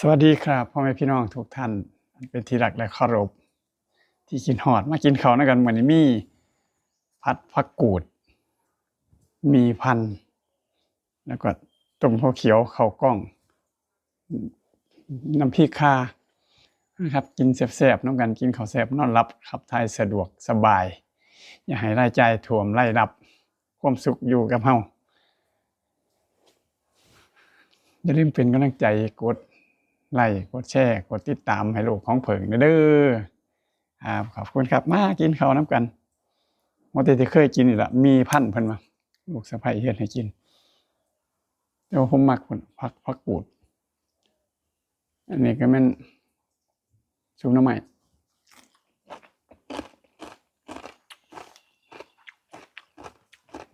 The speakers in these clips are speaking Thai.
สวัสดีครับพ่อแม่พี่น้องทุกท่าน เป็นที่รักและเคารพที่กินหอดมากินเขานะกันเหมือนมีผัดผักกูด มีพัน แล้วก็ต้มข้าวเขียวข้าวกล้อง น้ำพริกคานะครับ กินแซ่บๆน้องกันกินข้าวแซ่บนอนรับขับถ่ายสะดวกสบาย อย่าให้รายจ่ายถ่วมไล่รับความสุขอยู่กับเฮาอย่าลืมเป็นกำลังใจกด ไลค์กดแชร์กดติดตามให้ลูกของเผิงเด้อครับขอบคุณครับมากินข้าวน้ำกันโมเตที่เคยกินนี่แหละมีพันเพิ่นมาลูกสะใภ้เฮ็ดให้กินแต่ว่าผมมักพักผักกูด อันนี้ก็แม่นซุปน้ำใหม่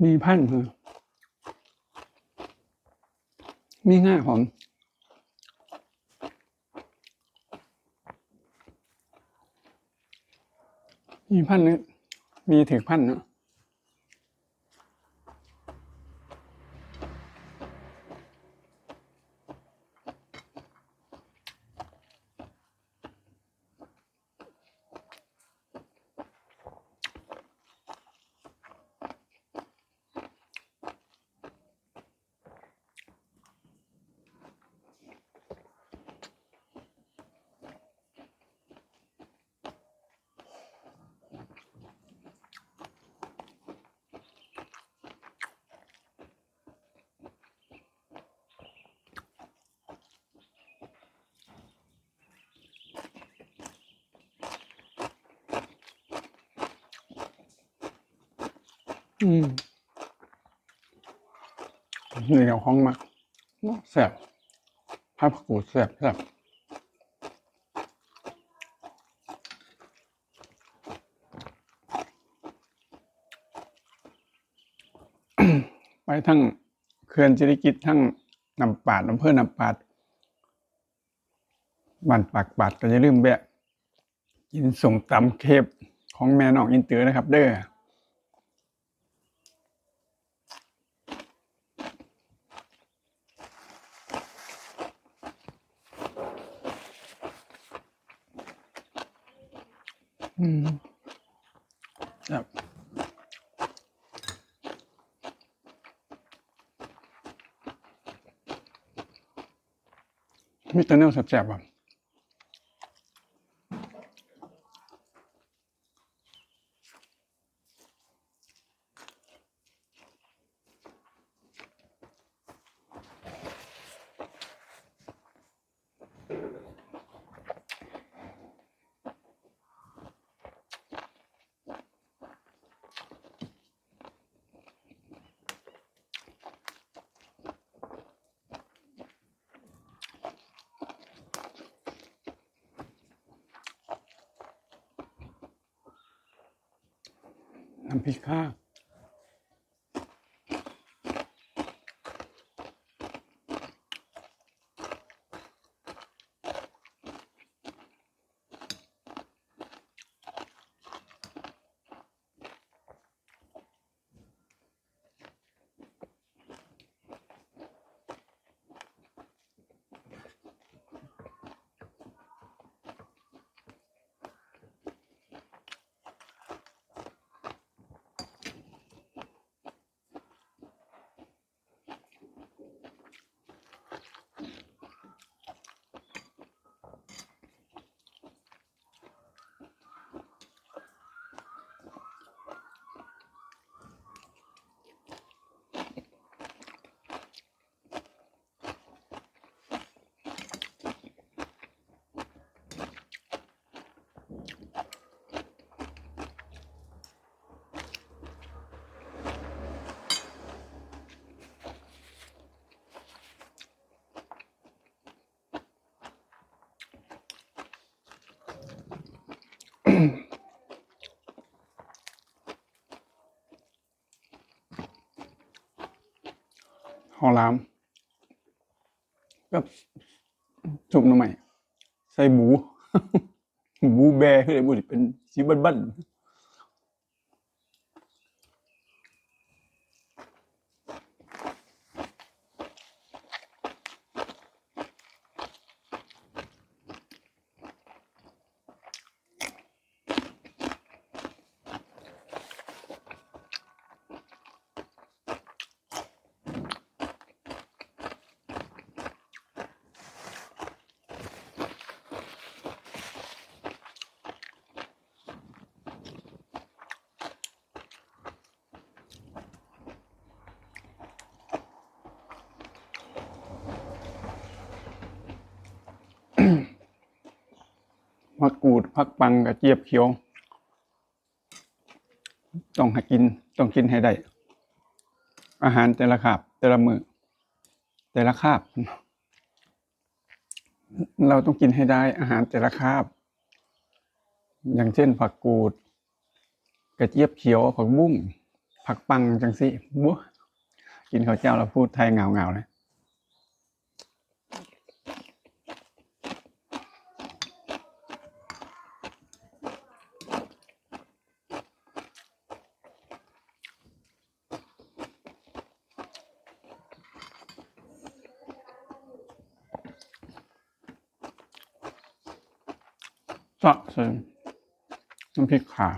มีพันธุ์เหรอมีง่ายผม มีพันธุ์นึงมีถึงพันธุ์เนาะ อืมนี่เดี๋ยวห้องมากแซ่บผักกูดแซ่บแซ่บไปทั้งเขื่อนจิริกิจทั้งนำปาดอำเภอนำปาดบ้านปากปาดก็อย่าลืมแบะกินส่งตำเคบของแม่น้องอินเตอร์นะครับ เด้อ อืมครับมีแต่เนื้อแสบๆอะ น้ำพริกข้าว หอลามกับจุ่มหน้ำใหม่ใส่บู บูแบร์คืออะไรบูเป็นสีบ้านๆ ผักกูดผักปังกระเจี๊ยบเขียว ต้องให้กินต้องกินให้ได้ อาหารแต่ละคาบ แต่ละมือแต่ละคาบ เราต้องกินให้ได้อาหารแต่ละคาบ อย่างเช่น ผักกูด กระเจี๊ยบเขียวผักบุ้งผักปังจังสิบัวกินข้าวเจ้าเราพูดไทยเงาเงาๆเลย สะเสริมน้ำพริกขา